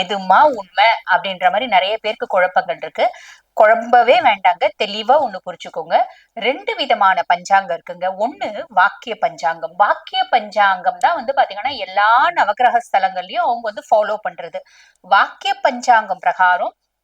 எதுமா உண்மை அப்படின்ற மாதிரி நிறைய பேருக்கு குழப்பங்கள் இருக்கு. குழம்பவே வேண்டாங்க. தெளிவா ஒண்ணு புரிச்சுக்கோங்க ரெண்டு விதமான பஞ்சாங்கம் இருக்குங்க. ஒண்ணு வாக்கிய பஞ்சாங்கம். வாக்கிய பஞ்சாங்கம் தான் வந்து பாத்தீங்கன்னா எல்லா நவகிரக ஸ்தலங்கள்லயும் அவங்க வந்து ஃபாலோ பண்றது. வாக்கிய பஞ்சாங்கம் பிரகாரம்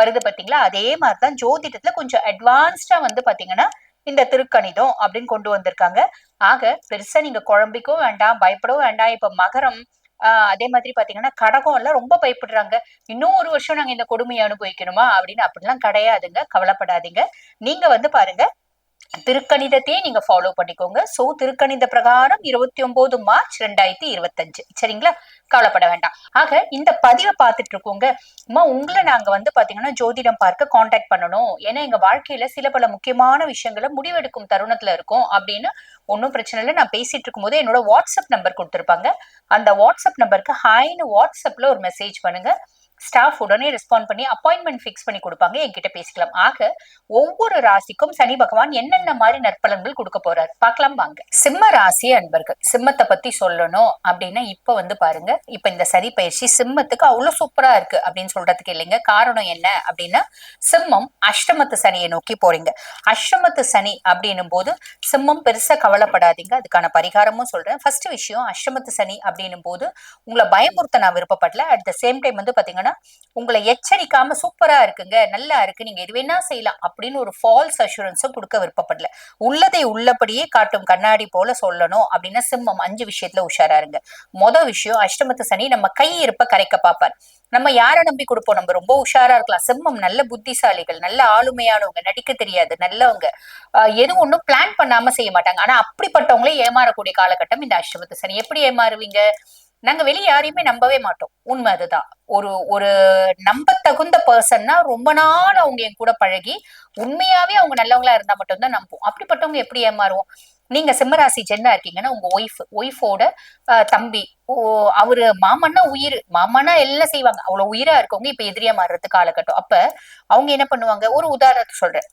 வருது பாத்தீங்களா? அதே மாதிரிதான் ஜோதிடத்துல கொஞ்சம் அட்வான்ஸ்டா வந்து பாத்தீங்கன்னா இந்த திருக்கணிதம் அப்படின்னு கொண்டு வந்திருக்காங்க. ஆக பெருசா நீங்க குழம்பிக்கவும் வேண்டாம் பயப்படவும் வேண்டாம். இப்ப மகரம் ஆஹ் அதே மாதிரி பாத்தீங்கன்னா கடகம் எல்லாம் ரொம்ப பயப்படுறாங்க. இன்னும் ஒரு வருஷம் நாங்க இந்த கொடுமையை அனுபவிக்கணுமா? அப்படின்னு அப்படிலாம் கிடையாதுங்க. கவலைப்படாதீங்க. நீங்க வந்து பாருங்க. திருக்கணிதத்தையே நீங்க ஃபாலோ பண்ணிக்கோங்க. சோ திருக்கணித பிரகாரம் இருபத்தி ஒன்பது மார்ச் ரெண்டாயிரத்தி இருபத்தஞ்சு. சரிங்களா? கவலைப்பட வேண்டாம். ஆக இந்த பதிவை பார்த்துட்டு இருக்கோங்க. அம்மா உங்களை நாங்க வந்து பாத்தீங்கன்னா ஜோதிடம் பார்க்க காண்டாக்ட் பண்ணணும். ஏன்னா எங்க வாழ்க்கையில சில பல முக்கியமான விஷயங்களை முடிவெடுக்கும் தருணத்துல இருக்கும் அப்படின்னு ஒன்றும் பிரச்சனை இல்லை. நான் பேசிட்டு இருக்கும்போது என்னோட வாட்ஸ்அப் நம்பர் கொடுத்துருப்பாங்க. அந்த வாட்ஸ்அப் நம்பருக்கு ஹாய்னு வாட்ஸ்அப்ல ஒரு மெசேஜ் பண்ணுங்க. ஸ்டாஃப் உடனே ரெஸ்பாண்ட் பண்ணி அப்பாயின்மெண்ட் ஃபிக்ஸ் பண்ணி கொடுப்பாங்க. என்கிட்ட பேசிக்கலாம். ஆக ஒவ்வொரு ராசிக்கும் சனி பகவான் என்னென்ன மாதிரி நற்பலன்கள் கொடுக்க போறாரு? பார்க்கலாம் வாங்க. சிம்ம ராசி அன்பர்கள். சிம்மத்தை பத்தி சொல்லணும் அப்படின்னா இப்ப வந்து பாருங்க. இப்ப இந்த சனி பயிற்சி சிம்மத்துக்கு அவ்வளவு சூப்பரா இருக்கு அப்படின்னு சொல்றதுக்கு இல்லைங்க. காரணம் என்ன அப்படின்னா சிம்மம் அஷ்டமத்து சனியை நோக்கி போறீங்க. அஷ்டமத்து சனி அப்படின்னும் போது சிம்மம் பெருசா கவலைப்படாதீங்க. அதுக்கான பரிகாரமும் சொல்றேன். ஃபர்ஸ்ட் விஷயம் அஷ்டமத்து சனி அப்படின்னும் போது உங்களை பயமுறுத்த நான் விருப்பப்படல. அட் த சேம் டைம் வந்து பாத்தீங்கன்னா உங்களை எச்சரிக்காம சூப்பரா இருக்குங்க நல்லா இருக்கு நீங்க எது வேணா செய்யலாம் அப்படின்னு ஒரு ஃபால்ஸ் அஷூரன்ஸும் கொடுக்க விருப்பப்படல. உள்ளதை உள்ளபடியே காட்டும் கண்ணாடி போல சொல்லணும் அப்படின்னா சிம்மம் அஞ்சு விஷயத்துல உஷாரா இருங்க. மொத விஷயம் அஷ்டமத்து சனி நம்ம கை இருப்ப கரைக்க பார்ப்பார் நம்ம யாரை நம்பி கொடுப்போம்? நம்ம ரொம்ப உஷாரா இருக்கலாம். சிம்மம் நல்ல புத்திசாலிகள் நல்ல ஆளுமையானவங்க நடிக்க தெரியாது நல்லவங்க. எதுவும் ஒண்ணும் பிளான் பண்ணாம செய்ய மாட்டாங்க. ஆனா அப்படிப்பட்டவங்களே ஏமாறக்கூடிய காலகட்டம் இந்த அஷ்டமத்து சனி. எப்படி ஏமாறுவீங்க? நாங்க வெளியே யாரையுமே நம்பவே மாட்டோம். உண்மை அதுதான். ஒரு ஒரு நம்ப தகுந்த பர்சன்னா ரொம்ப நாள் அவங்க என் கூட பழகி உண்மையாவே அவங்க நல்லவங்களா இருந்தா மட்டும்தான் நம்புவோம். அப்படிப்பட்டவங்க எப்படி ஏமாறுவோம்? நீங்க சிம்மராசி ஜென்னா இருக்கீங்கன்னா உங்க ஒய்ஃப் ஒய்ஃபோட தம்பி ஓ அவரு மாமன்னா உயிர். மாமன்னா எல்லாம் செய்வாங்க. அவ்வளவு உயிரா இருக்கவங்க இப்ப எதிரியா மாறுறது காலகட்டம். அப்ப அவங்க என்ன பண்ணுவாங்க? ஒரு உதாரணத்தை சொல்றேன்.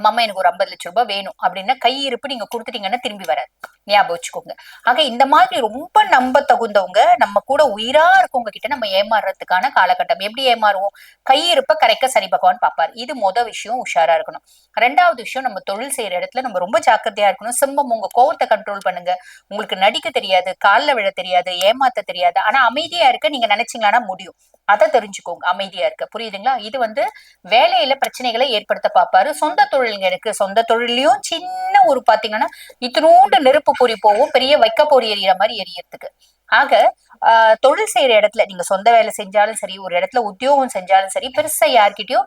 மாமா எனக்கு ஒரு ஐம்பது லட்சம் ரூபாய் வேணும். அப்படின்னா கையிருப்பு நீங்க கொடுத்துட்டீங்கன்னா திரும்பி வராது. ஞாபகம் வச்சுக்கோங்க. ஆக இந்த மாதிரி ரொம்ப நம்ப தகுந்தவங்க நம்ம கூட உயிரா இருக்கவங்க கிட்ட நம்ம ஏமாறுறதுக்கான காலகட்டம். எப்படி ஏமாறுவோம்? கையிருப்ப கரைக்க சனி பகவான் பார்ப்பார். இது மொத விஷயம் உஷாரா இருக்கணும். ரெண்டாவது விஷயம் நம்ம தொழில் செய்யற இடத்துல நம்ம ரொம்ப ஜாக்கிரதையா இருக்கணும். சிம்மம் உங்க கோவத்தை கண்ட்ரோல் பண்ணுங்க. உங்களுக்கு நடிக்க தெரியாது காலில் விழ தெரியாது ஏமாத்த தெரியாது. ஆனா அமைதியா இருக்க நீங்க நினைச்சீங்கன்னா முடியும். அதை தெரிஞ்சுக்கோங்க. அமைதியா இருக்க. புரியுதுங்களா? இது வந்து வேலையில பிரச்சனைகளை ஏற்படுத்த பார்ப்பாரு. சொந்த தொழிலுங்க இருக்கு சொந்த தொழிலையும் சின்ன ஒரு பாத்தீங்கன்னா இத்தினூண்டு நெருப்பு பொறி போகும் பெரிய வைக்க பொறி எறிகிற மாதிரி எரியறதுக்கு ஆக ஆஹ் தொழில் செய்யற இடத்துல நீங்க சொந்த வேலை செஞ்சாலும் சரி ஒரு இடத்துல உத்தியோகம் செஞ்சாலும் சரி பெருசா யார்கிட்டயும்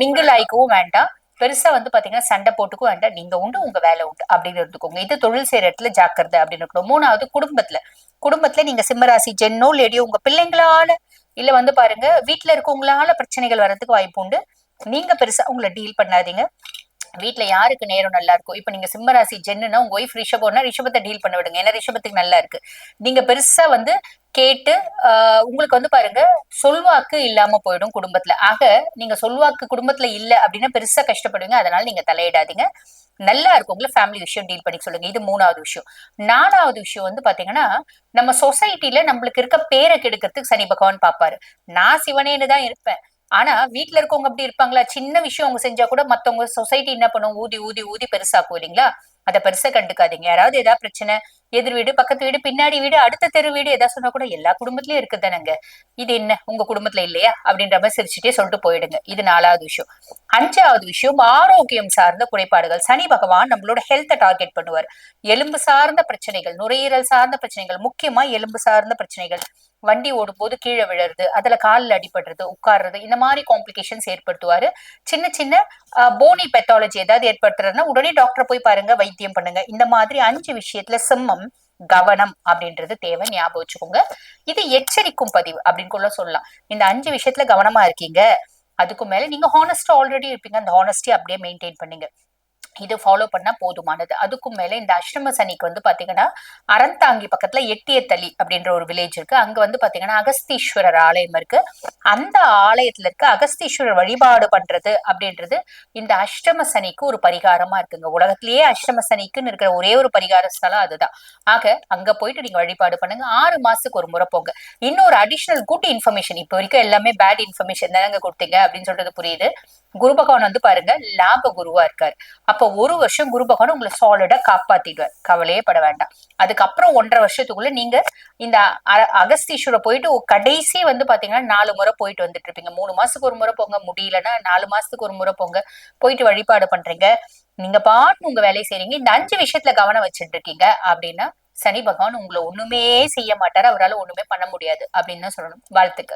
மிங்கிள் ஆயிக்கவும் வேண்டாம். பெருசா வந்து பாத்தீங்கன்னா சண்டை போட்டுக்கும் வேண்டாம். நீங்க உண்டு உங்க வேலை உண்டு அப்படின்னு இருந்துக்கோங்க. இது தொழில் செய்யற இடத்துல ஜாக்கிரதை அப்படின்னு இருக்கணும். மூணாவது குடும்பத்துல. குடும்பத்துல நீங்க சிம்மராசி ஜென்னோ லேடியோ உங்க பிள்ளைங்களால இல்ல வந்து பாருங்க வீட்டுல இருக்கவங்களால பிரச்சனைகள் வர்றதுக்கு வாய்ப்பு உண்டு. நீங்க பெருசா உங்களை டீல் பண்ணாதீங்க. வீட்டுல யாருக்கு நேரம் நல்லா இருக்கும் இப்ப நீங்க சிம்மராசி ஜென்னுனா உங்க ஒய்ஃப் ரிஷபம்னா ரிஷபத்தை டீல் பண்ண விடுங்க ஏன்னா ரிஷபத்துக்கு நல்லா இருக்கு. நீங்க பெருசா வந்து கேட்டு ஆஹ் உங்களுக்கு வந்து பாருங்க சொல்வாக்கு இல்லாம போயிடும் குடும்பத்துல. ஆக நீங்க சொல்வாக்கு குடும்பத்துல இல்ல அப்படின்னா பெருசா கஷ்டப்படுவீங்க. அதனால நீங்க தலையிடாதீங்க. நல்லா இருக்கும். உங்களை ஃபேமிலி விஷயம் டீல் பண்ணி சொல்லுங்க. இது மூணாவது விஷயம். நாலாவது விஷயம் வந்து பாத்தீங்கன்னா நம்ம சொசைட்டில நம்மளுக்கு இருக்க பேரை கெடுக்கிறதுக்கு சனி பகவான் பாப்பாரு. நான் சிவனேன்னு தான் இருப்பேன். ஆனா வீட்ல இருக்கவங்க அப்படி இருப்பாங்களா? சின்ன விஷயம் அவங்க செஞ்சா கூட மத்தவங்க சொசைட்டி என்ன பண்ணும்? ஊதி ஊதி ஊதி பெருசாக்கும் இல்லைங்களா? அதை பெருசா கண்டுக்காதீங்க. யாராவது ஏதாவது பிரச்சனை எதிர் வீடு பக்கத்து வீடு பின்னாடி வீடு அடுத்த தெரு வீடு ஏதாவது சொன்னா கூட எல்லா குடும்பத்திலயும் இருக்குதானங்க இது என்ன? உங்க குடும்பத்துல இல்லையா? அப்படின்ற மாதிரி சிரிச்சுட்டே சொல்லிட்டு போயிடுங்க. இது நாலாவது விஷயம். அஞ்சாவது விஷயம் ஆரோக்கியம் சார்ந்த குறைபாடுகள். சனி பகவான் நம்மளோட ஹெல்த்தை டார்கெட் பண்ணுவார். எலும்பு சார்ந்த பிரச்சனைகள் நுரையீரல் சார்ந்த பிரச்சனைகள் முக்கியமா எலும்பு சார்ந்த பிரச்சனைகள். வண்டி ஓடும் போது கீழே விழுறது அதுல காலில் அடிபடுறது உட்கார்றது இந்த மாதிரி காம்ப்ளிகேஷன்ஸ் ஏற்படுத்துவாரு. சின்ன சின்ன போனி பெத்தாலஜி ஏதாவது ஏற்படுத்துறதுன்னா உடனே டாக்டர் போய் பாருங்க வைத்தியம் பண்ணுங்க. இந்த மாதிரி அஞ்சு விஷயத்துல சிம்மம் கவனம் அப்படின்றது தேவை. ஞாபகம் வச்சுக்கோங்க. இது எச்சரிக்கும் பதிவு அப்படின்னு கூட சொல்லலாம். இந்த அஞ்சு விஷயத்துல கவனமா இருக்கீங்க. அதுக்கு மேல நீங்க ஹானஸ்டா ஆல்ரெடி இருப்பீங்க. அந்த ஹானஸ்டி அப்படியே மெயின்டைன் பண்ணுங்க. இது ஃபாலோ பண்ணா போதுமானது. அதுக்கும் மேல இந்த அஷ்டம சனிக்கு வந்து பாத்தீங்கன்னா அறந்தாங்கி பக்கத்துல எட்டியத்தளி அப்படின்ற ஒரு வில்லேஜ் இருக்கு. அங்க வந்து பாத்தீங்கன்னா அகஸ்தீஸ்வரர் ஆலயம் இருக்கு. அந்த ஆலயத்துல இருக்க அகஸ்தீஸ்வரர் வழிபாடு பண்றது அப்படின்றது இந்த அஷ்டம சனிக்கு ஒரு பரிகாரமா இருக்குங்க. உலகத்திலேயே அஷ்டம சனிக்குன்னு இருக்கிற ஒரே ஒரு பரிகார ஸ்தலம் அதுதான். ஆக அங்க போயிட்டு நீங்க வழிபாடு பண்ணுங்க. ஆறு மாசத்துக்கு ஒரு முறை போங்க. இன்னொரு அடிஷனல் குட் இன்ஃபர்மேஷன் இப்போ வரைக்கும் எல்லாமே பேட் இன்ஃபர்மேஷன் தானங்க கொடுத்தீங்க அப்படின்னு சொல்றது புரியுது. குரு பகவான் வந்து பாருங்க லாப குருவா இருக்காரு. அப்ப ஒரு வருஷம் குரு பகவான் உங்களை சாலிடா காப்பாத்திடுவார். கவலையே பட வேண்டாம். அதுக்கப்புறம் ஒன்றரை வருஷத்துக்குள்ள நீங்க இந்த அ- அகஸ்தீஸ்வர போயிட்டு கடைசி வந்து பாத்தீங்கன்னா நாலு முறை போயிட்டு வந்துட்டு இருப்பீங்க. மூணு மாசத்துக்கு ஒரு முறை போங்க முடியலன்னா நாலு மாசத்துக்கு ஒரு முறை போங்க. போயிட்டு வழிபாடு பண்றீங்க. நீங்க பாட்டு உங்க வேலையை செய்றீங்க. இந்த அஞ்சு விஷயத்துல கவனம் வச்சுட்டு இருக்கீங்க அப்படின்னா சனி பகவான் உங்களை ஒண்ணுமே செய்ய மாட்டாரு. அவரால ஒண்ணுமே பண்ண முடியாது அப்படின்னு தான் சொல்லணும். வாழ்த்துக்கள்.